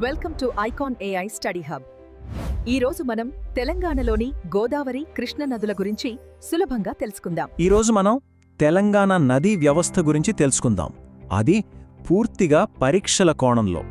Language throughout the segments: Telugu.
Welcome to icon AI study hub. ఈరోజు మనం తెలంగాణలోని గోదావరి కృష్ణ నదుల గురించి సులభంగా తెలుసుకుందాం. ఈరోజు మనం తెలంగాణ నదీ వ్యవస్థ గురించి తెలుసుకుందాం. అది పూర్తిగా పరీక్షల కోణంలో.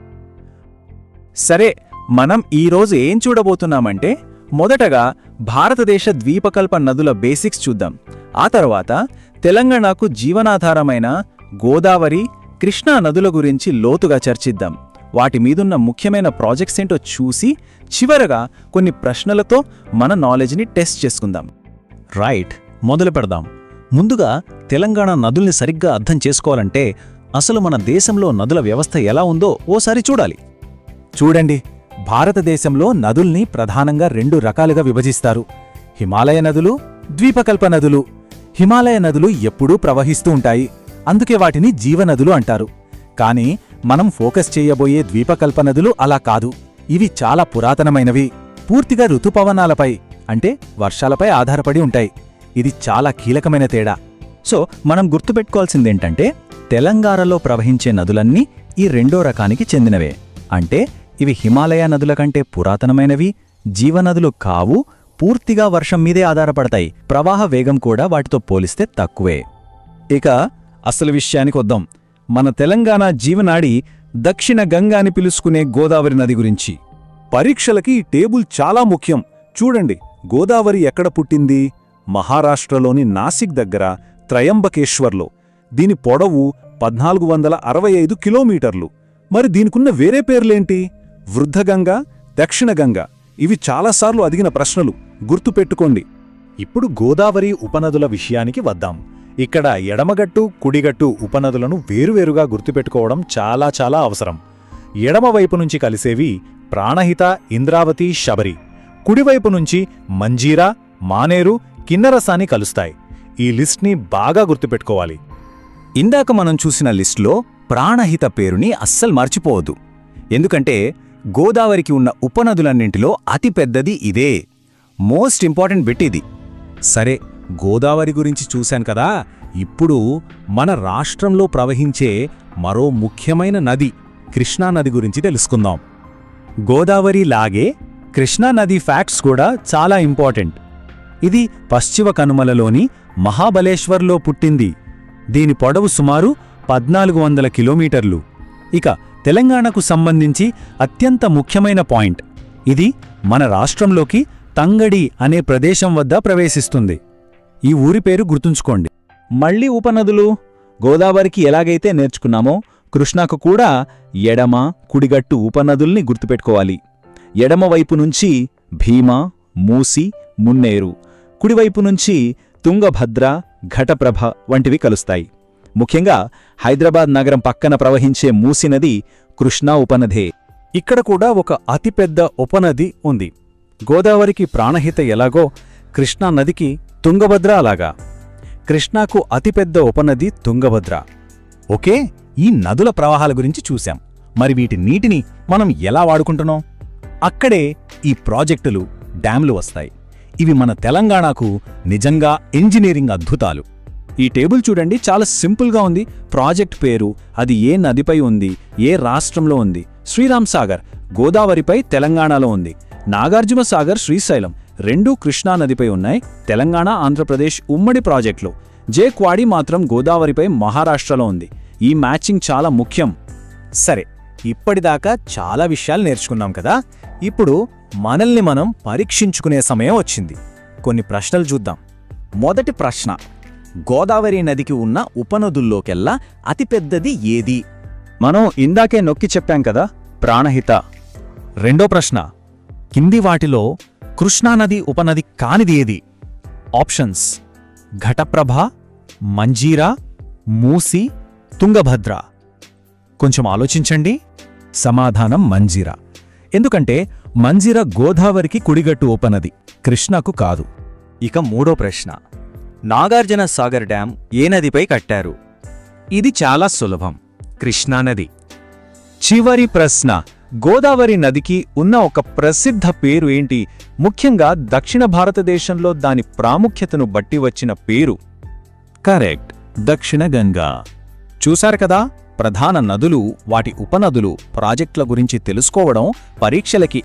సరే మనం ఈరోజు ఏం చూడబోతున్నామంటే మొదటగా భారతదేశ ద్వీపకల్ప నదుల బేసిక్స్ చూద్దాం. ఆ తర్వాత తెలంగాణకు జీవనాధారమైన గోదావరి కృష్ణా నదుల గురించి లోతుగా చర్చిద్దాం. వాటి మీదున్న ముఖ్యమైన ప్రాజెక్ట్స్ ఏంటో చూసి చివరగా కొన్ని ప్రశ్నలతో మన నాలెడ్జ్ని టెస్ట్ చేసుకుందాం. రైట్ మొదలు పెడదాం. ముందుగా తెలంగాణ నదుల్ని సరిగ్గా అర్థం చేసుకోవాలంటే అసలు మన దేశంలో నదుల వ్యవస్థ ఎలా ఉందో ఓసారి చూడాలి. చూడండి. భారతదేశంలో నదుల్ని ప్రధానంగా రెండు రకాలుగా విభజిస్తారు. హిమాలయ నదులు ద్వీపకల్ప నదులు. హిమాలయ నదులు ఎప్పుడూ ప్రవహిస్తూ ఉంటాయి. అందుకే వాటిని జీవనదులు అంటారు. కానీ మనం ఫోకస్ చేయబోయే ద్వీపకల్ప నదులు అలా కాదు. ఇవి చాలా పురాతనమైనవి. పూర్తిగా ఋతుపవనాలపై అంటే వర్షాలపై ఆధారపడి ఉంటాయి. ఇది చాలా కీలకమైన తేడా. సో మనం గుర్తుపెట్టుకోవాల్సిందేంటంటే తెలంగాణలో ప్రవహించే నదులన్నీ ఈ రెండో రకానికి చెందినవే. అంటే ఇవి హిమాలయ నదుల కంటే పురాతనమైనవి జీవనదులు కావు పూర్తిగా వర్షం మీదే ఆధారపడతాయి. ప్రవాహ వేగం కూడా వాటితో పోలిస్తే తక్కువే. ఇక అసలు విషయానికి వద్దాం. మన తెలంగాణ జీవనాడి దక్షిణ గంగా అని పిలుచుకునే గోదావరి నది గురించి. పరీక్షలకి ఈ టేబుల్ చాలా ముఖ్యం. చూడండి గోదావరి ఎక్కడ పుట్టింది? మహారాష్ట్రలోని నాసిక్ దగ్గర త్రయంబకేశ్వర్లో. దీని పొడవు పద్నాలుగు వందల అరవై ఐదు కిలోమీటర్లు. మరి దీనికున్న వేరే పేర్లేంటి? వృద్ధగంగా దక్షిణగంగా ఇవి చాలాసార్లు అదిగిన ప్రశ్నలు. గుర్తుపెట్టుకోండి. ఇప్పుడు గోదావరి ఉపనదుల విషయానికి వద్దాం. ఇక్కడ ఎడమగట్టు కుడిగట్టు ఉపనదులను వేరువేరుగా గుర్తుపెట్టుకోవడం చాలా చాలా అవసరం. ఎడమవైపు నుంచి కలిసేవి ప్రాణహిత ఇంద్రావతి శబరి. కుడివైపు నుంచి మంజీరా మానేరు కిన్నరసాని కలుస్తాయి. ఈ లిస్ట్ని బాగా గుర్తుపెట్టుకోవాలి. ఇందాక మనం చూసిన లిస్టులో ప్రాణహిత పేరుని అస్సలు మర్చిపోవద్దు. ఎందుకంటే గోదావరికి ఉన్న ఉపనదులన్నింటిలో అతి పెద్దది ఇదే. మోస్ట్ ఇంపార్టెంట్ బిట్ ఇది. సరే గోదావరి గురించి చూశాను కదా ఇప్పుడు మన రాష్ట్రంలో ప్రవహించే మరో ముఖ్యమైన నది కృష్ణానది గురించి తెలుసుకుందాం. గోదావరి లాగే కృష్ణానది ఫ్యాక్ట్స్ కూడా చాలా ఇంపార్టెంట్. ఇది పశ్చిమ కనుమలలోని మహాబలేశ్వర్లో పుట్టింది. దీని పొడవు సుమారు పద్నాలుగు వందల కిలోమీటర్లు. ఇక తెలంగాణకు సంబంధించి అత్యంత ముఖ్యమైన పాయింట్. ఇది మన రాష్ట్రంలోకి తంగడి అనే ప్రదేశం వద్ద ప్రవేశిస్తుంది. ఈ ఊరి పేరు గుర్తుంచుకోండి. మళ్ళీ ఉపనదులు గోదావరికి ఎలాగైతే నేర్చుకున్నామో కృష్ణాకు కూడా ఎడమ కుడిగట్టు ఉపనదుల్ని గుర్తుపెట్టుకోవాలి. ఎడమవైపు నుంచి భీమ మూసి మున్నేరు కుడివైపు నుంచి తుంగభద్ర ఘటప్రభ వంటివి కలుస్తాయి. ముఖ్యంగా హైదరాబాద్ నగరం పక్కన ప్రవహించే మూసి నది కృష్ణా ఉపనదే. ఇక్కడ కూడా ఒక అతిపెద్ద ఉపనది ఉంది. గోదావరికి ప్రాణహిత ఎలాగో కృష్ణా నదికి తుంగభద్ర అలాగా. కృష్ణాకు అతిపెద్ద ఉపనది తుంగభద్ర. ఓకే ఈ నదుల ప్రవాహాల గురించి చూశాం. మరి వీటి నీటిని మనం ఎలా వాడుకుంటున్నాం? అక్కడే ఈ ప్రాజెక్టులు డ్యాంలు వస్తాయి. ఇవి మన తెలంగాణకు నిజంగా ఇంజనీరింగ్ అద్భుతాలు. ఈ టేబుల్ చూడండి చాలా సింపుల్గా ఉంది. ప్రాజెక్ట్ పేరు అది ఏ నదిపై ఉంది ఏ రాష్ట్రంలో ఉంది. శ్రీరామ్ సాగర్ గోదావరిపై తెలంగాణలో ఉంది. నాగార్జున సాగర్ శ్రీశైలం. రెండూ కృష్ణా నదిపై ఉన్నాయి. తెలంగాణ ఆంధ్రప్రదేశ్ ఉమ్మడి ప్రాజెక్టులు. జే క్వాడి మాత్రం గోదావరిపై మహారాష్ట్రలో ఉంది. ఈ మ్యాచింగ్ చాలా ముఖ్యం. సరే ఇప్పటిదాకా చాలా విషయాలు నేర్చుకున్నాం కదా? ఇప్పుడు మనల్ని మనం పరీక్షించుకునే సమయం వచ్చింది. కొన్ని ప్రశ్నలు చూద్దాం. మొదటి ప్రశ్న. గోదావరి నదికి ఉన్న ఉపనదుల్లోకెల్లా అతిపెద్దది ఏది? మనం ఇందాకే నొక్కి చెప్పాం కదా ప్రాణహిత. రెండో ప్రశ్న. కింది వాటిలో కృష్ణానది ఉపనది కానిది ఏది? ఆప్షన్స్. ఘటప్రభ మంజీరా మూసి తుంగభద్ర. కొంచెం ఆలోచించండి. సమాధానం మంజీరా. ఎందుకంటే మంజీర గోదావరికి కుడిగట్టు ఉపనది కృష్ణకు కాదు. ఇక మూడో ప్రశ్న. నాగార్జున సాగర్ డ్యాం ఏ నదిపై కట్టారు? ఇది చాలా సులభం. కృష్ణానది. చివరి ప్రశ్న. గోదావరి నదికి ఉన్న ఒక ప్రసిద్ధ పేరు ఏంటి? ముఖ్యంగా దక్షిణ భారతదేశంలో దాని ప్రాముఖ్యతను బట్టి వచ్చిన పేరు. కరెక్ట్. దక్షిణ గంగా. చూశారు కదా? ప్రధాన నదులు వాటి ఉపనదులు ప్రాజెక్టుల గురించి తెలుసుకోవడం పరీక్షలకి